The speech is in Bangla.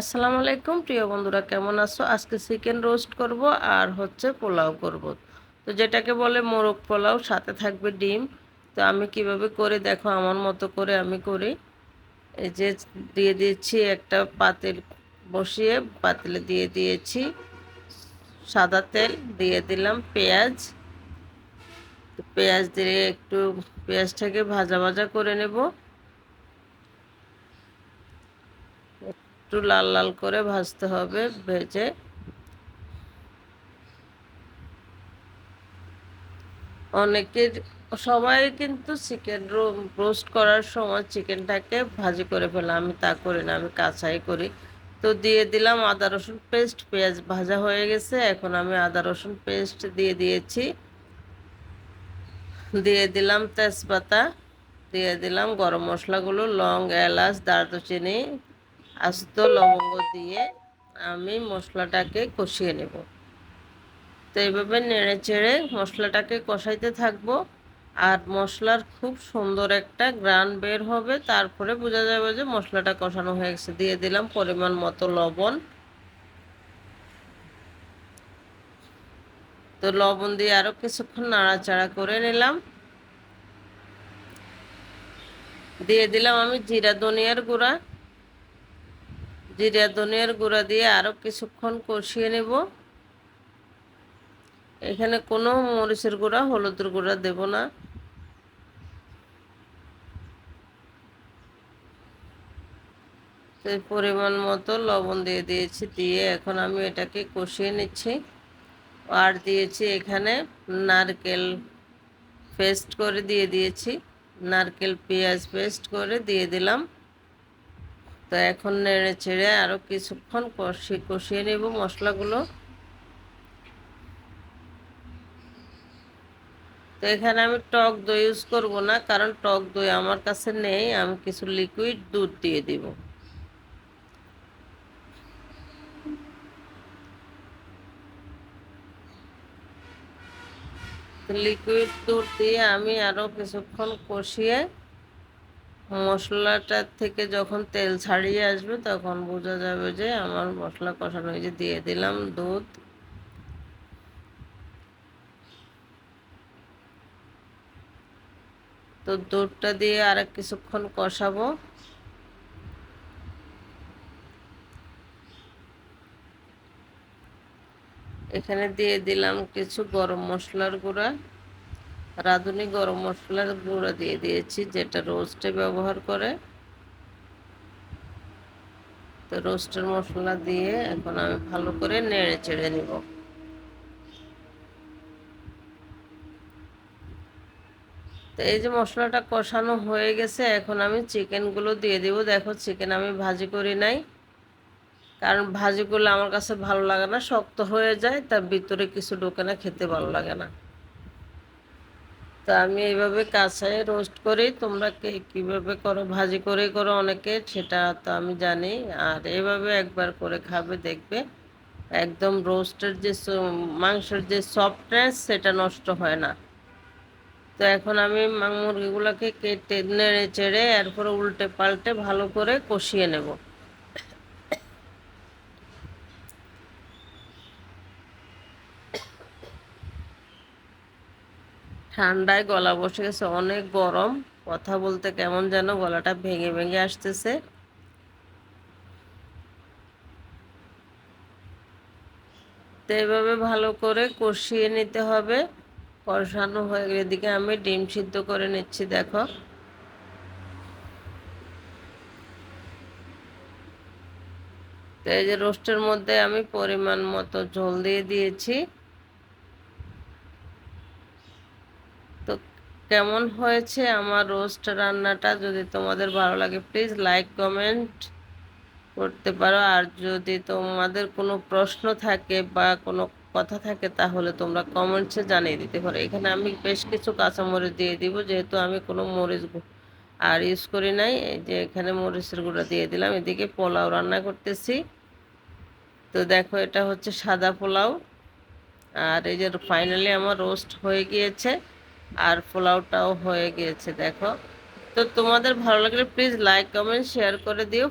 আসসালামু আলাইকুম, প্রিয় বন্ধুরা, কেমন আছো? আজকে চিকেন রোস্ট করব আর হচ্ছে পোলাও করব। তো যেটাকে বলে মোরগ পোলাও, সাথে থাকবে ডিম। তো আমি কীভাবে করে দেখো, আমার মতো করে আমি করি। এই যে দিয়ে দিয়েছি একটা পাতিল বসিয়ে, পাতিলে দিয়ে দিয়েছি সাদা তেল, দিয়ে দিলাম পেঁয়াজ। পেঁয়াজ দিয়ে একটু, পেঁয়াজটাকে ভাজা ভাজা করে নেব। একটু লাল লাল করে ভাজতে হবে, ভেজে। অনেকের সবাই কিন্তু চিকেন রোস্ট করার সময় চিকেনটাকে ভাজি করে ফেলে, আমি তা করি না, আমি কাঁচাই করি। তো দিয়ে দিলাম আদা, রসুন পেস্ট পেঁয়াজ ভাজা হয়ে গেছে, এখন আমি আদা, রসুন পেস্ট দিয়ে দিয়েছি। দিয়ে দিলাম তেজপাতা, দিয়ে দিলাম গরম মশলাগুলো, লং, এলাচ, দারচিনি আস্ত লবঙ্গ দিয়ে আমি মশলাটাকে কষিয়ে নেব। তো এইভাবে নেড়ে চেড়ে মশলাটাকে কষাইতে থাকব আর মশলার খুব সুন্দর একটা গ্রান বের হবে। তারপরে বোঝা যাবে যে মশলাটা কষানো হয়ে গেছে। দিয়ে দিলাম পরিমাণ মতো লবণ। তো লবণ দিয়ে আরও কিছুক্ষণ নাড়াচাড়া করে নিলাম। দিয়ে দিলাম আমি জিরা, ধনিয়ার গুঁড়া। জিরা ধনিয়ার গুঁড়া দিয়ে আরও কিছুক্ষণ কষিয়ে নেব। এখানে কোনো মরিচের গুঁড়া, হলুদের গুঁড়া দেব না। পরিমাণ মতো লবণ দিয়ে দিয়েছি, দিয়ে এখন আমি এটাকে কষিয়ে নিচ্ছি। আর দিয়েছি এখানে নারকেল পেস্ট করে দিয়ে দিয়েছি। নারকেল পেঁয়াজ পেস্ট করে দিয়ে দিলাম। তো এখন নেড়ে ছেড়ে আরও কিছুক্ষণ কষিয়ে কষিয়ে নেব মশলাগুলো। তো এখানে আমি টক দই ইউজ করব না, কারণ টক দই আমার কাছে নেই, আমি কিছু লিকুইড দুধ দিয়ে দিব। লিকুইড দুধ দিয়ে আমি আরও কিছুক্ষণ কষিয়ে মশলাটার থেকে যখন তেল ছাড়িয়ে আসবে, তখন বোঝা যাবে যে আমার মশলা কষানো হয়েছে দিয়ে দিলাম দুধ। তো দুধটা দিয়ে আর কিছুক্ষণ কষাবো। এখানে দিয়ে দিলাম কিছু গরম মশলার গুঁড়া। রাঁধুনি গরম মশলার গুঁড়া দিয়ে দিয়েছি, যেটা রোস্টে ব্যবহার করে। তো রোস্টের মশলা দিয়ে এখন আমি ভালো করে নেড়ে চেড়ে নিব। তো এই যে মশলাটা কষানো হয়ে গেছে, এখন আমি চিকেনগুলো দিয়ে দিব। দেখো চিকেন আমি ভাজি করি নাই, কারণ ভাজি করলে আমার কাছে ভালো লাগে না, শক্ত হয়ে যায়, তার ভিতরে কিছু ঢোকে না, খেতে ভালো লাগে না। তো আমি এইভাবে কাঁচায় রোস্ট করি। তোমরা কে কীভাবে করো? ভাজি করে করো অনেকে, সেটা তো আমি জানি। আর এভাবে একবার করে খাবে, দেখবে একদম রোস্টের যে মাংসের যে সফটনেস সেটা নষ্ট হয় না। তো এখন আমি মুরগিগুলোকে কেটে নেড়ে চেড়ে এরপরে উল্টে পাল্টে ভালো করে কষিয়ে নেব। ঠান্ডায় গলা বসে গেছে, অনেক গরম। কথা বলতে কেমন যেন গলাটা ভেঙে ভেঙে আসতেছে। তো এভাবে ভালো করে কষিয়ে নিতে হবে। কষানো হয়ে গেলে এদিকে আমি ডিম সিদ্ধ করে নিচ্ছি, দেখো। তো এই যে রোস্টের মধ্যে আমি পরিমাণ মতো ঝোল দিয়ে দিয়েছি। তো কেমন হয়েছে আমার রোস্ট রান্নাটা? যদি তোমাদের ভালো লাগে প্লিজ লাইক কমেন্ট করতে পারো। আর যদি তোমাদের কোনো প্রশ্ন থাকে বা কোনো কথা থাকে, তাহলে তোমরা কমেন্টসে জানিয়ে দিতে পারো। এখানে আমি বেশ কিছু কাঁচামরিচ দিয়ে দিব, যেহেতু আমি কোনো মরিচ আর ইউজ করি নাই। এই যে এখানে মরিচের গুঁড়া দিয়ে দিলাম। এদিকে পোলাও রান্না করতেছি। তো দেখো, এটা হচ্ছে সাদা পোলাও। আর এই যে ফাইনালি আমার রোস্ট হয়ে গিয়েছে। আর পোলাওটাও হয়ে গিয়েছে, দেখো। তো তোমাদের ভালো লাগলে প্লিজ লাইক কমেন্ট শেয়ার করে দিও।